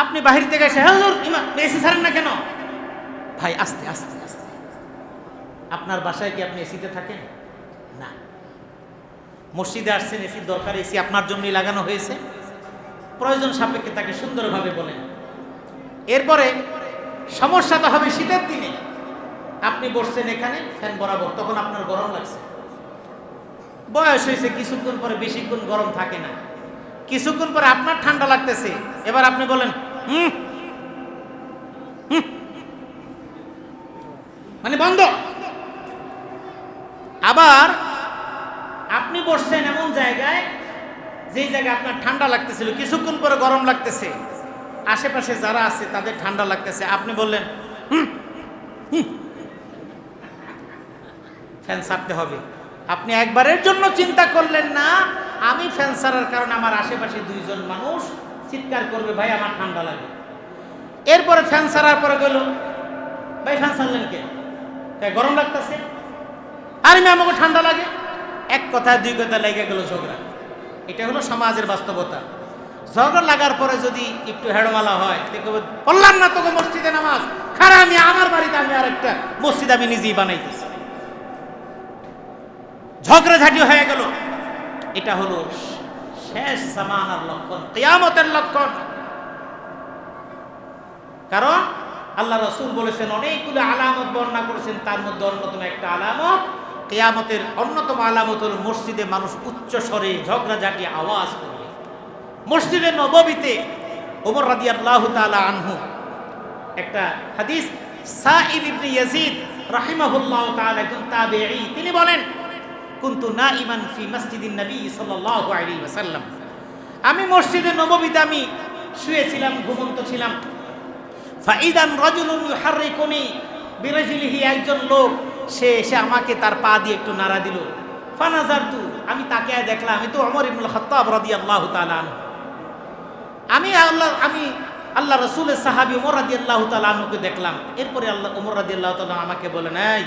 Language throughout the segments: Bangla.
আপনি বাহির থেকে এসে হ্যাঁ এসি ছাড়েন না কেন? ভাই আস্তে আস্তে আস্তে। আপনার বাসায় কি আপনি এসিতে থাকেন? না। মসজিদে আসছেন, এসির দরকার, এসি আপনার জন্যই লাগানো হয়েছে। প্রয়োজন সাপেক্ষে তাকে সুন্দরভাবে বলেন। এরপরে সমস্যা তো হবে শীতের দিনে। আপনি বসছেন এখানে, ফ্যান বরাবর, তখন আপনার গরম লাগছে। বয়স হয়েছে, কিছুক্ষণ পরে বেশিক্ষণ গরম থাকে না। কিছুক্ষণ পরে আপনার ঠান্ডা লাগতেছে। এবার আপনি বলেন। মানে বন্ধ। আবার আপনি বসছেন এমন জায়গায়, যেই জায়গায় আপনার ঠান্ডা লাগতেছিল, কিছুক্ষণ পরে গরম লাগতেছে। আশেপাশে যারা আছে, তাদের ঠান্ডা লাগতেছে। আপনি বললেন। ফ্যান ছাড়তে হবে। আপনি একবারের জন্য চিন্তা করলেন না, আমি ফ্যান ছাড়ার কারণে আমার আশেপাশে দুইজন মানুষ চিৎকার করবে, ভাই, আমার ঠান্ডা লাগে। এরপরে ফ্যান সারার পরে গেল ভাই, ফ্যান ছাড়লেন কে? তাই গরম লাগতেছে। আর আমি আমাকে ঠান্ডা লাগে। এক কথা দুই কথা লেগে গেল ঝগড়া। এটা হলো সমাজের বাস্তবতা। ঝগড়া লাগার পরে যদি একটু হেড়মালা হয় বললাম না তোকে মসজিদে নামাজ? খারাপ আমি আমার বাড়িতে, আমি আরেকটা মসজিদ আমি নিজেই বানাইতেছি। ঝগড়াঝাটি হয়ে গেল। এটা হলো শেষ জামানার লক্ষণ, কেয়ামতের লক্ষণ। কারণ আল্লাহ রসুল বলেছেন, অনেকগুলো আলামত বর্ণনা করেছেন, তার মধ্যে অন্যতম একটা আলামত, কেয়ামতের অন্যতম আলামত হল মসজিদে মানুষ উচ্চ স্বরে ঝগড়াঝাটি আওয়াজ করবে। মসজিদে নববীতে ওমর রাদি আল্লাহ তালা আনহু, একটা হাদিস সাইদ ইবনে ইয়াজিদ রাহিমাহুল্লাহ তাআলা একজন তাবেঈ, তিনি বলেন কুনতু নাইমান ফি মসজিদিন নবী সাল্লাল্লাহু আলাইহি ওয়াসাল্লাম। আমি মসজিদে নববীতে আমি শুয়েছিলাম, ঘুমন্ত ছিলাম। ফাইদান রাজুলুন ইউহাররিকুনি বিরাজিলিহি, একজন লোক, সে এসে আমাকে তার পা দিয়ে একটু নাড়া দিল। ফানাজারতু, আমি তাকে দেখলাম, আমি তো ওমর ইবনুল খাত্তাব রাদিয়াল্লাহু তাআলা আমি আল্লাহ আমি আল্লাহ রসুলের সাহাবি ওমর রাদি আল্লাহ তালুকে দেখলাম। এরপরে আল্লাহ, ওমর রাদি আল্লাহ তালা আমাকে বলেন, এই,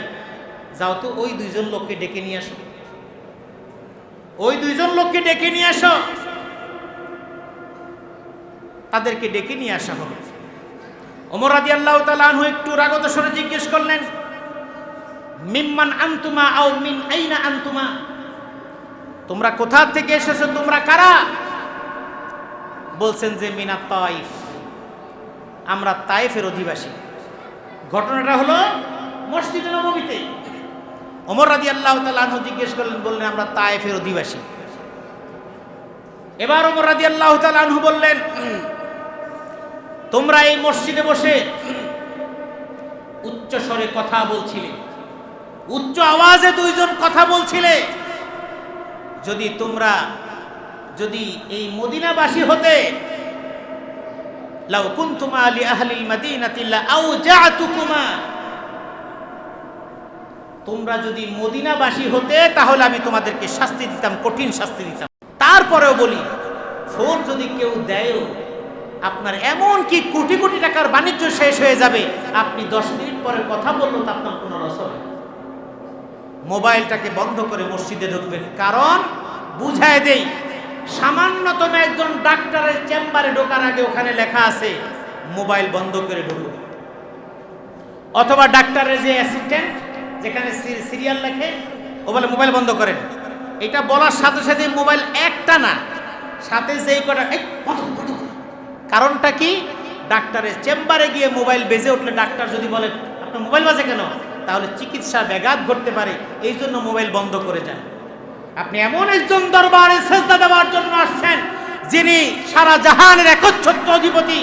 যাও তো ওই দুইজন লোককে ডেকে নিয়ে আসো। ওই দুইজন লোককে ডেকে নিয়ে আসো। তাদেরকে ডেকে নিয়ে আসা হবে ওমর রাদি আল্লাহ তালু একটু রাগত স্বরে জিজ্ঞেস করলেন, মিম্মান আন্তুমা আও মিন আইনা আন্তুমা? তোমরা কোথা থেকে এসেছ? তোমরা কারা? বলছেন যে, মিনা তাইফ। আমরা তাইফের অধিবাসী। ঘটনাটা হলো মসজিদে নবমীতে। ওমর রাদি আল্লাহ তালু জিজ্ঞেস করলেন, বললেন, আমরা তাইফের অধিবাসী। এবার ওমর রাদি আল্লাহ তালু বললেন, তোমরা এই মসজিদে বসে উচ্চ স্বরে কথা বলছিলে, উচ্চ আওয়াজে দুইজন কথা বলছিলে। যদি তোমরা, যদি এই মদিনাবাসী হতে, লাউ কুনতুমা লি আহলিল মাদিনাতি লা আউজাতুকুমা তোমরা যদি মদিনাবাসী হতে, তাহলে আমি তোমাদেরকে শাস্তি দিতাম, কঠিন শাস্তি দিতাম। তারপরেও বলি ফোন যদি কেউ দেয়ও, আপনার এমন কি কোটি কোটি টাকার বাণিজ্য শেষ হয়ে যাবে, আপনি দশ মিনিট পরে কথা বলল তো আপনার কোনো রস হবে মোবাইলটাকে বন্ধ করে মসজিদে ঢুকবেন। কারণ, বুঝায় দেই, সামান্যতম একজন ডাক্তারের চেম্বারে ঢোকার আগে ওখানে লেখা আছে, মোবাইল বন্ধ করে ঢুকুন অথবা ডাক্তারের যে অ্যাসিস্ট্যান্ট সিরিয়াল লেখে, ও বলে মোবাইল বন্ধ করেন। এটা বলার সাথে সাথে মোবাইল একটা না, সাথে যেই কটা। কারণটা কি? ডাক্তারের চেম্বারে গিয়ে মোবাইল বেজে উঠলে ডাক্তার যদি বলে, আপনার মোবাইল বাজে কেন? তাহলে চিকিৎসা ব্যাঘাত ঘটতে পারে, এই জন্য মোবাইল বন্ধ করে যান আপনি এমন একজন দরবারে শ্রদ্ধা দেওয়ার জন্য আসছেন, যিনি সারা জাহানের একচ্ছত্র অধিপতি,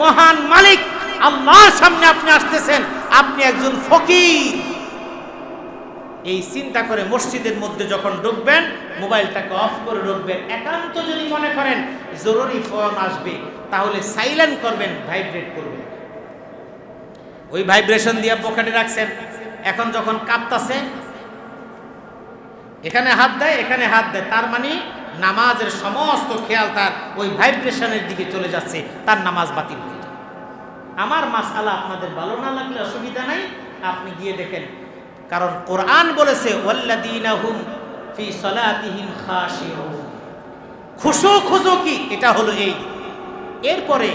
মহান মালিক। আল্লাহর সামনে আপনি আসতেছেন, আপনি একজন ফকির। এই চিন্তা করে মসজিদের মধ্যে যখন ঢুকবেন, মোবাইলটাকে অফ করে ঢুকবেন। একান্ত যদি মনে করেন জরুরি ফোন আসবে, তাহলে সাইলেন্ট করবেন ভাইব্রেট করবেন। ওই ভাইব্রেশন দিয়ে পকেটে রাখছেন। এখন যখন কাঁপতাছে, এখানে হাত দেয়, এখানে হাত দেয়। তার মানে নামাজের সমস্ত খেয়াল তার ওই ভাইব্রেশনের দিকে চলে যাচ্ছে, তার নামাজ বাতিল। আমার মাসালা আপনাদের ভালো না লাগলে অসুবিধা নাই। আপনি গিয়ে দেখেন কারণ কোরআন বলেছে ফি খুশু খুশু কি? এটা হলো এই। এরপরে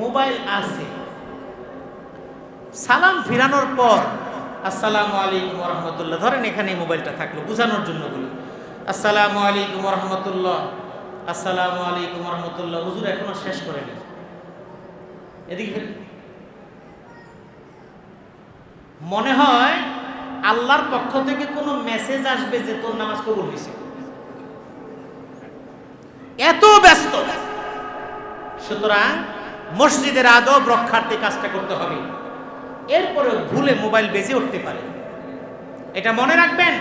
মোবাইল আছে। সালাম ফিরানোর পর, আসসালামু আলাইকুম রহমতুল্লাহ ধরেন এখানে মোবাইলটা থাকল, বোঝানোর জন্য বলি, আসসালামু আলাইকুম রহমতুল্লাহ আসসালামু আলাইকুম রহমতুল্লাহ হুজুর এখনও শেষ করেনি। এদিকে মনে হয় আল্লাহর পক্ষ থেকে কোনো মেসেজ আসবে যে তোর নামাজ কবুল হয়েছে। এত ব্যস্ত। সুতরাং মসজিদের আদব রক্ষার্থে কাজটা করতে হবে। এরপরে ভুলে মোবাইল বেজে উঠতে পারে। এটা মনে রাখবেন?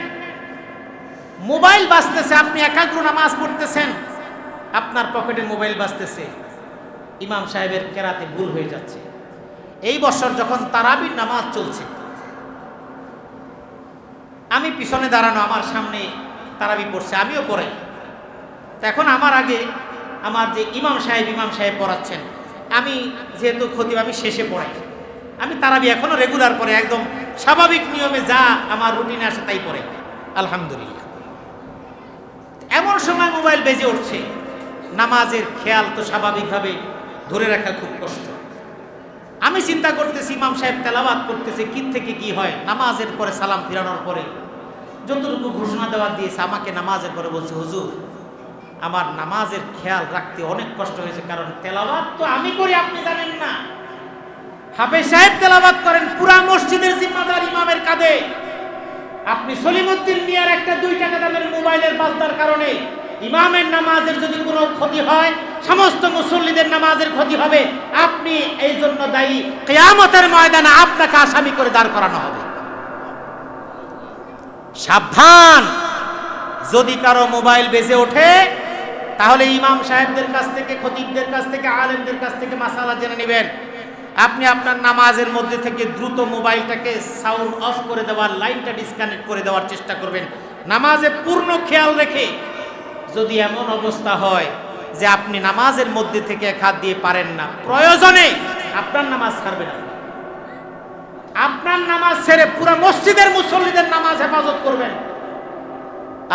মোবাইল বাজতেছে, আপনি একাগ্র নামাজ পড়তেছেন। আপনার পকেটে মোবাইল বাজতেছে। ইমাম সাহেবের কেরাতে ভুল হয়ে যাচ্ছে। এই বছর যখন তারাবির নামাজ চলছে আমি পিছনে দাঁড়ানো, আমার সামনে তারাবি পড়ছে, আমিও পড়াই এখন আমার আগে আমার যে ইমাম সাহেব ইমাম সাহেব পড়াচ্ছেন, আমি যেহেতু খতিব, আমি শেষে পড়াই। আমি তারাবি এখনও রেগুলার পড়ে, একদম স্বাভাবিক নিয়মে যা আমার রুটিনে আসে তাই পড়ে। আলহামদুলিল্লাহ। এমন সময় মোবাইল বেজে উঠছে। নামাজের খেয়াল তো স্বাভাবিকভাবে ধরে রাখা খুব কষ্ট। আমি চিন্তা করতেছি, ইমাম সাহেব তেলাবাদ করতেছে কি থেকে কি হয়? নামাজের পরে সালাম ফিরানোর পরে যতটুকু ঘোষণা দেওয়া দিয়েছে, আমাকে নামাজের পরে বলছে, হুজুর, আমার নামাজের খেয়াল রাখতে অনেক কষ্ট হয়েছে, কারণ তেলাবাদ তো আমি করি, আপনি জানেন না। হাফেজ সাহেব তেলাবাদ করেন, পুরা মসজিদের জিম্মাদার ইমামের কাঁধে। আপনি সলিমুদ্দিন মিয়ার একটা দুই টাকা দামের মোবাইলের বাজদার কারণে ইমামের নামাজের যদি কোনো ক্ষতি হয়, সমস্ত মুসল্লিদের নামাজের ক্ষতি হবে। আপনি এই জন্য দায়ী। কেয়ামতের ময়দানে আপনাকে আসামি করে দাঁড় করানো হবে। সাবধান। যদি কারও মোবাইল বেজে ওঠে, তাহলে ইমাম সাহেবদের কাছ থেকে, খতিবদের কাছ থেকে, আলেমদের কাছ থেকে মাসালা জেনে নেবেন। আপনি আপনার নামাজের মধ্যে থেকে দ্রুত মোবাইলটাকে সাউন্ড অফ করে দেওয়ার, লাইনটা ডিসকানেক্ট করে দেওয়ার চেষ্টা করবেন। নামাজে পূর্ণ খেয়াল রেখে যদি এমন অবস্থা হয় যে আপনি নামাজের মধ্যে থেকে এক হাত দিয়ে পারেন না, প্রয়োজনে আপনার নামাজ ছাড়বেন না। আপনার নামাজ ছেড়ে পুরো মসজিদের মুসল্লিদের নামাজ হেফাজত করবেন।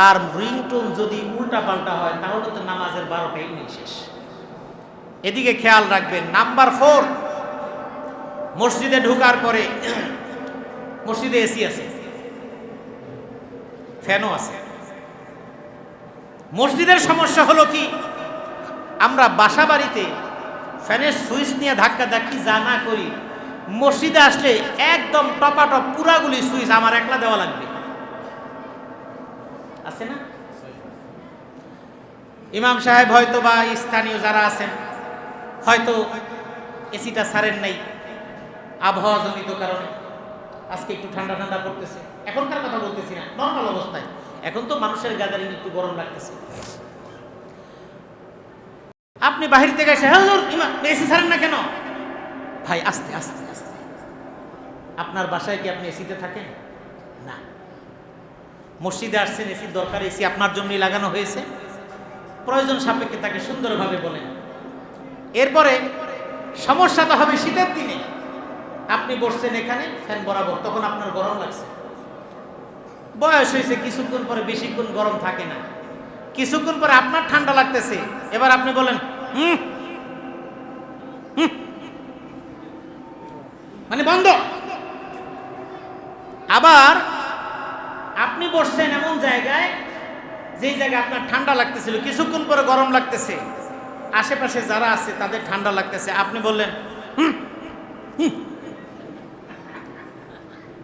আর রিংটোন যদি উল্টা পাল্টা হয়, তাহলে তো নামাজের বারোটাই নেই শেষ। এদিকে খেয়াল রাখবেন, নাম্বার ফোর, মসজিদে ঢুকার পরে, মসজিদে এসি আছে, ফ্যানও আছে। মসজিদের সমস্যা হলো কি, আমরা বাসা বাড়িতে ফ্যানের সুইচ নিয়ে ধাক্কা ধাক্কি যা না করি মসজিদে আসলে একদম টপাটপ পুরাগুলি সুইচ, আমার একলা দেওয়া লাগবে। আছে না? ইমাম সাহেব হয়তো বা স্থানীয় যারা আছেন, হয়তো এসিটা ছাড়েন নাই, আবহাওয়া জনিত কারণে। আজকে একটু ঠান্ডা ঠান্ডা পড়তেছে। এখনকার কথা বলতেছি না নর্মাল অবস্থায়। এখন তো মানুষের গ্যাদারিং একটু গরম লাগতেছে। আপনি বাহির থেকে এসে এসি ছাড়েন না কেন? ভাই, আস্তে আস্তে আস্তে। আপনার বাসায় কি আপনি এসিতে থাকেন? না। মসজিদে আসছেন, এসির দরকার, এসি আপনার জন্যই লাগানো হয়েছে। প্রয়োজন সাপেক্ষে তাকে সুন্দরভাবে বলেন। এরপরে, সমস্যা তো হবে শীতের দিনে। আপনি বসছেন এখানে, ফ্যান বরাবর, তখন আপনার গরম লাগছে। বয়স হয়েছে, কিছুক্ষণ পরে বেশিক্ষণ গরম থাকে না। কিছুক্ষণ পরে আপনার ঠান্ডা লাগতেছে। এবার আপনি বলেন, হুম। মানে বন্ধ। আবার আপনি বসছেন এমন জায়গায়, যেই জায়গায় আপনার ঠান্ডা লাগতেছিল, কিছুক্ষণ পরে গরম লাগতেছে। আশেপাশে যারা আছে, তাদের ঠান্ডা লাগতেছে। আপনি বললেন।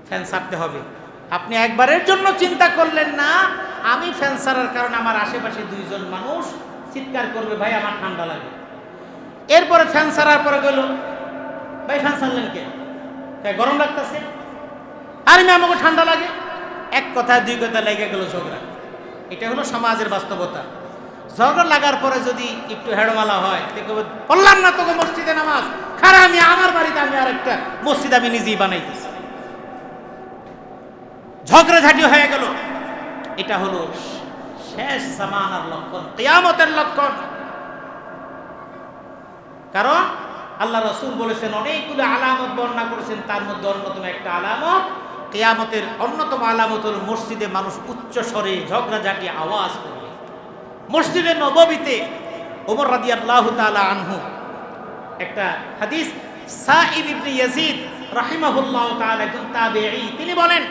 ফ্যান ছাড়তে হবে। আপনি একবারের জন্য চিন্তা করলেন না, আমি ফ্যান ছাড়ার কারণে আমার আশেপাশে দুইজন মানুষ চিৎকার করবে, ভাই, আমার ঠান্ডা লাগে। এরপরে ফ্যান ছাড়ার পরে গেল ভাই, ফ্যান ছাড়লেন কে? তাই গরম লাগতেছে। আর আমি আমাকে ঠান্ডা লাগে। এক কথায়, দুই কথা লেগে গেল ঝগড়া। এটা হলো সমাজের বাস্তবতা। ঝগড়া লাগার পরে যদি একটু হেডমালা হয় দেখবে বললাম না তোকে মসজিদে নামাজ। খারাপ, আমি আমার বাড়িতে আমি আর একটা মসজিদ আমি নিজেই বানাইতেছি। ঝগড়াঝাটি হয়ে গেল। এটা হলো শেষ জামানার লক্ষণ, কেয়ামতের লক্ষণ। কারণ আল্লাহ রসুল বলেছেন, অনেকগুলো আলামত বর্ণনা করেছেন, তার মধ্যে অন্যতম একটা আলামত, কেয়ামতের অন্যতম আলামত হল মসজিদে মানুষ উচ্চ স্বরে ঝগড়াঝাটি আওয়াজ করবে মসজিদে নববীতে ওমর রাদি আল্লাহ তালা আনহু, একটা হাদিস সাইদ ইবনে ইয়াজিদ রাহিমাহুল্লাহ তাআলা, একজন তাবেঈ, তিনি বলেন,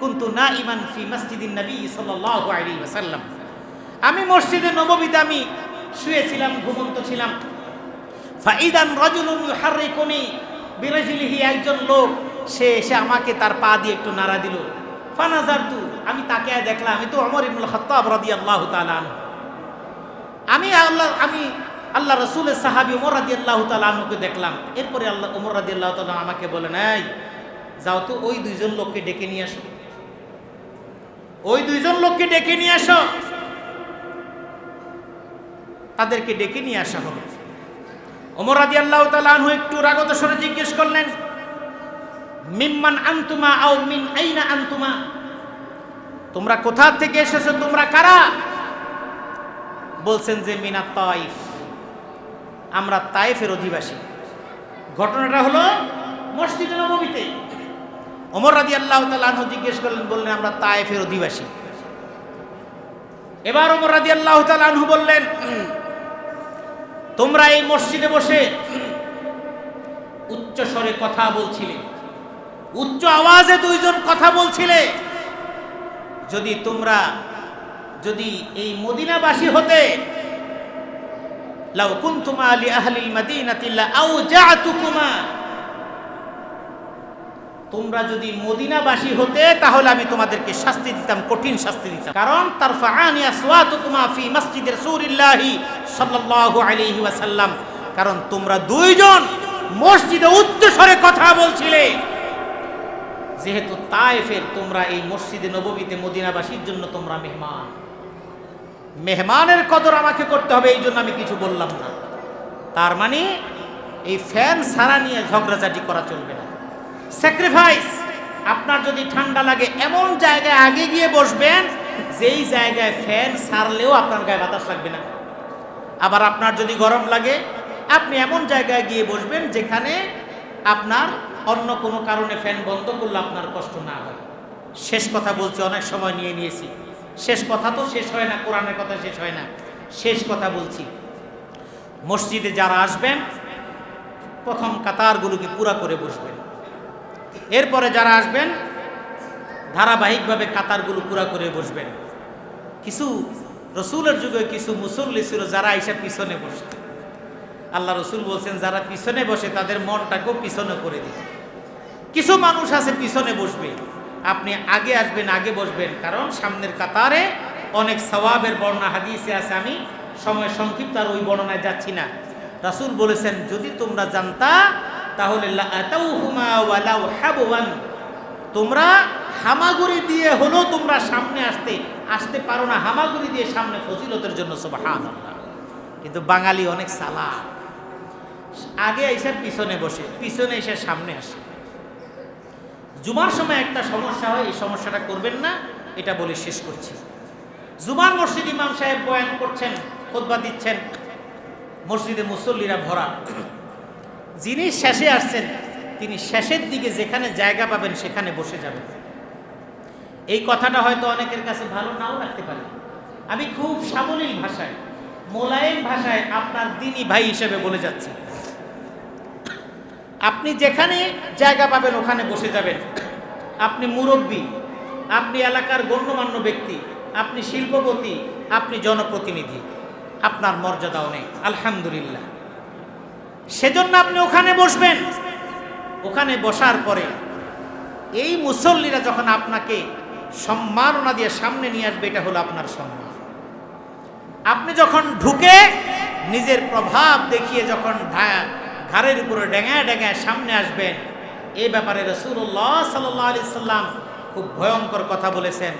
কুনতু নাইমান ফি মসজিদিন নবী সাল্লাল্লাহু আলাইহি ওয়াসাল্লাম। আমি মসজিদে নববীতে আমি শুয়েছিলাম, ঘুমন্ত ছিলাম। ফাইদান বিরাজলিহি, একজন লোক, সে এসে আমাকে তার পা দিয়ে একটু নাড়া দিল। ফানাজারতু, আমি তাকে দেখলাম আমি তো ওমর ইবনুল খাত্তাব রাদিয়াল্লাহু তাআলা আনহু। আমি আল্লাহ আমি আল্লাহ রসুলের সাহাবি ওমর রাদি আল্লাহ তালুকে দেখলাম। এরপরে আল্লাহ, ওমর রাদি আল্লাহ তালা আমাকে বলেন, এই, যাও তো ওই দুইজন লোককে ডেকে নিয়ে আসো। ওই দুইজন লোককে ডেকে নিয়ে আসো। তাদেরকে ডেকে নিয়ে আসা হবে। ওমর রাদি আল্লাহ তালু একটু রাগত স্বরে জিজ্ঞেস করলেন, মিম্মান আন্তুমা আও মিন আইনা আন্তুমা? তোমরা কোথা থেকে এসেছ? তোমরা কারা? বলছেন যে, মিনা তাইফ। আমরা তাইফের অধিবাসী। ঘটনাটা হলো মসজিদে নবমীতে। ওমর রাদি আল্লাহ তালু জিজ্ঞেস করলেন, বললেন, আমরা তাইফের অধিবাসী। এবার ওমর রাদি আল্লাহ তালু বললেন তোমরা এই মসজিদে বসে উচ্চ স্বরে কথা বলছিলে। উচ্চ আওয়াজে দুইজন কথা বলছিলে। যদি তোমরা, যদি এই মদিনাবাসী হতে, লাউ কুনতুমা লি আহলিল মাদিনাতি লা আউজাতুকুমা। তোমরা যদি মদিনাবাসী হতে, তাহলে আমি তোমাদেরকে শাস্তি দিতাম, কঠিন শাস্তি দিতাম। কারণ তারফাআনি আসওয়াতুকুমা ফি মসজিদে রাসূলিল্লাহি সাল্লাল্লাহু আলাইহি ওয়াসাল্লাম। কারণ তোমরা দুইজন মসজিদে উচ্চ স্বরে কথা বলছিলে। যেহেতু তায়েফের তোমরা এই মসজিদে নববীতে মদিনাবাসীর জন্য তোমরা মেহমান। মেহমানের কদর আমাকে করতে হবে, এই জন্য আমি কিছু বললাম না। তার মানে এই ফ্যান সারা নিয়ে ঝগড়াঝাটি করা চলবে না। স্যাক্রিফাইস আপনার যদি ঠান্ডা লাগে, এমন জায়গায় আগে গিয়ে বসবেন, যেই জায়গায় ফ্যান সারলেও আপনার গায়ে বাতাস লাগবে না। আবার আপনার যদি গরম লাগে, আপনি এমন জায়গায় গিয়ে বসবেন যেখানে আপনার অন্য কোনো কারণে ফ্যান বন্ধ করলে আপনার কষ্ট না হয়। শেষ কথা বলছি, অনেক সময় নিয়ে নিয়েছি। শেষ কথা তো শেষ হয় না, কোরআনের কথা শেষ হয় না। শেষ কথা বলছি, মসজিদে যারা আসবেন, প্রথম কাতারগুলোকে পুরা করে বসবেন। এরপরে যারা আসবেন, ধারাবাহিকভাবে কাতারগুলো পুরা করে বসবেন। কিছু রসুলের যুগে, কিছু মুসল্লি ছিল যারা এসে পিছনে বসত। আল্লাহ রসুল বলছেন, যারা পিছনে বসে তাদের মনটাকেও পিছনে করে দিত। কিছু মানুষ আছে পিছনে বসবে। আপনি আগে আসবেন, আগে বসবেন। কারণ সামনের কাতারে অনেক সওয়াবের বর্ণনা, হাদিসে আছে। আমি সময় সংক্ষিপ্ত আর ওই বর্ণনায় যাচ্ছি না। রাসূল বলেছেন, যদি তোমরা জানতা তাহলে তোমরা হামাগুড়ি দিয়ে হলো তোমরা সামনে আসতে আসতে পারো না। হামাগুড়ি দিয়ে সামনে ফজিলতের জন্য, সুবহানাল্লাহ। কিন্তু বাঙালি অনেক সালা আগে এসে পিছনে বসে, পিছনে এসে সামনে আসে। জুমার সময় একটা সমস্যা হয়, এই সমস্যাটা করবেন না, এটা বলে শেষ করছি। জুমার মসজিদ ইমাম সাহেব বয়ান করছেন, খোদবা দিচ্ছেন, মসজিদে মুসল্লিরা ভরা। যিনি শেষে আসছেন, তিনি শেষের দিকে যেখানে জায়গা পাবেন, সেখানে বসে যাবেন। এই কথাটা হয়তো অনেকের কাছে ভালো নাও রাখতে পারে। আমি খুব সাবলীল ভাষায়, মোলায়েম ভাষায় আপনার দিনই ভাই হিসেবে বলে যাচ্ছি। আপনি যেখানে জায়গা পাবেন, ওখানে বসে যাবেন। আপনি মুরব্বী, আপনি এলাকার গণ্যমান্য ব্যক্তি, আপনি শিল্পপতি, আপনি জনপ্রতিনিধি। আপনার মর্যাদা অনেক আলহামদুলিল্লাহ। সেজন্য আপনি ওখানে বসবেন। ওখানে বসার পরে এই মুসল্লিরা যখন আপনাকে সম্মাননা দিয়ে সামনে নিয়ে আসবে, এটা হলো আপনার সম্মান। আপনি যখন ঢুকে নিজের প্রভাব দেখিয়ে যখন ঘাড়ের উপরে ডেঙায় ডেঙায় সামনে আসবেন এই ব্যাপারে রসুল্লাহ সাল্লাহ আলি সাল্লাম খুব ভয়ঙ্কর কথা বলেছেন।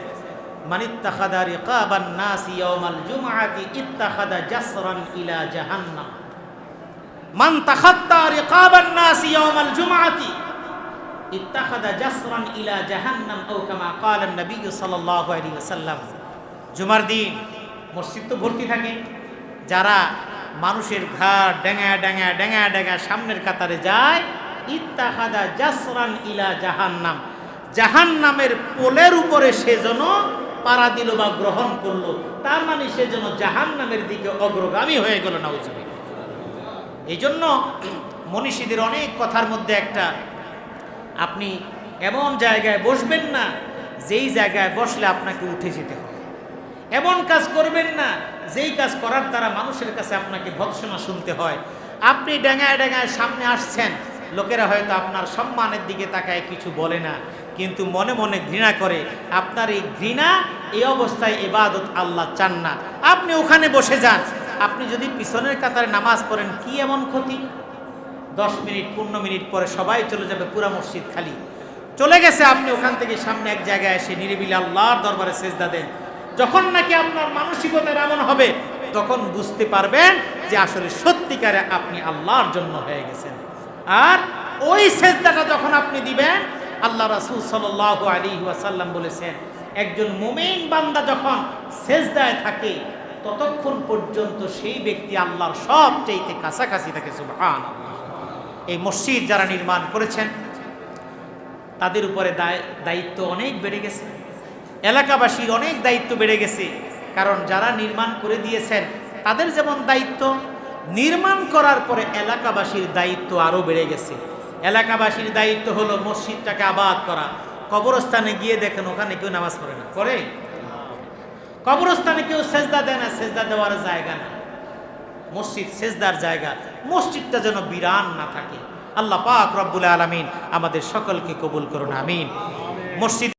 মানিত্তাখাদা রিকাবান নাসি ইয়াউমাল জুমআতি, ইত্তাখাদা জাসরান ইলা জাহান্নাম। মান তাখাত্তা রিকাবান নাসি ইয়াউমাল জুমআতি ইত্তাখাদা জাসরান ইলা জাহান্নাম আও কামা ক্বালা নবী সাল্লাল্লাহু আলাইহি ওয়াসাল্লাম। জুমার দিন মসজিদ তো ভর্তি থাকে। যারা মানুষের ঘাট ডেঙা ডেঙা ডেঙা ডেঙা সামনের কাতারে যায় ইত্তাখাদা জাসরান ইলা জাহান্নাম। জাহান্নামের পোলের উপরে সে যেন পাড়া দিল বা গ্রহণ করল, তার মানে সে যেন জাহান্নামের দিকে অগ্রগামী হয়ে গেল, নাউজুবিল্লাহ। এই জন্য মনীষীদের অনেক কথার মধ্যে একটা, আপনি এমন জায়গায় বসবেন না, যেই জায়গায় বসলে আপনাকে উঠে যেতে হবে। এমন কাজ করবেন না, যেই কাজ করার দ্বারা মানুষের কাছে আপনাকে ভৎসনা শুনতে হয়। আপনি ডেঙায় ডেঙায় সামনে আসছেন, লোকেরা হয়তো আপনার সম্মানের দিকে তাকায়, কিছু বলে না। কিন্তু মনে মনে ঘৃণা করে, আপনার এই ঘৃণা, এই অবস্থায় এবাদত আল্লাহ চান না। আপনি ওখানে বসে যান আপনি যদি পিছনের কাতারে নামাজ পড়েন, কি এমন ক্ষতি? দশ মিনিট, পনেরো মিনিট পরে সবাই চলে যাবে পুরা মসজিদ খালি। চলে গেছে আপনি, ওখান থেকে সামনে এক জায়গায় এসে নিরিবিলি আল্লাহর দরবারে সেজদা দেন। যখন নাকি আপনার মানসিকতা এমন হবে, তখন বুঝতে পারবেন যে আসলে সত্যিকারে আপনি আল্লাহর জন্য হয়ে গেছেন। আর ওই সেজদাটা যখন আপনি দিবেন, আল্লাহ রাসূল সাল্লাল্লাহু আলাইহি ওয়াসাল্লাম বলেছেন, একজন মুমিন বান্দা যখন সেজদায় থাকে ততক্ষণ পর্যন্ত সেই ব্যক্তি আল্লাহর সবচেয়ে কাছাকাছি থাকে, সুবহানাল্লাহ। এই মসজিদ যারা নির্মাণ করেছেন, তাদের উপরে দায়- দায়িত্ব অনেক বেড়ে গেছে। এলাকাবাসীর অনেক দায়িত্ব বেড়ে গেছে। কারণ যারা নির্মাণ করে দিয়েছেন, তাদের যেমন দায়িত্ব, নির্মাণ করার পরে এলাকাবাসীর দায়িত্ব আরও বেড়ে গেছে। এলাকাবাসীর দায়িত্ব হলো মসজিদটাকে আবাদ করা। কবরস্থানে গিয়ে দেখেন ওখানে কেউ নামাজ পড়ে না। করে কবরস্থানে কেউ সেজদা দেয় না, সেজদা দেওয়ার জায়গা না। মসজিদ সেজদার জায়গা। মসজিদটা যেন বিরান না থাকে। আল্লাহ পাক রব্বুল আলমিন আমাদের সকলকে কবুল করুন, আমিন। মসজিদ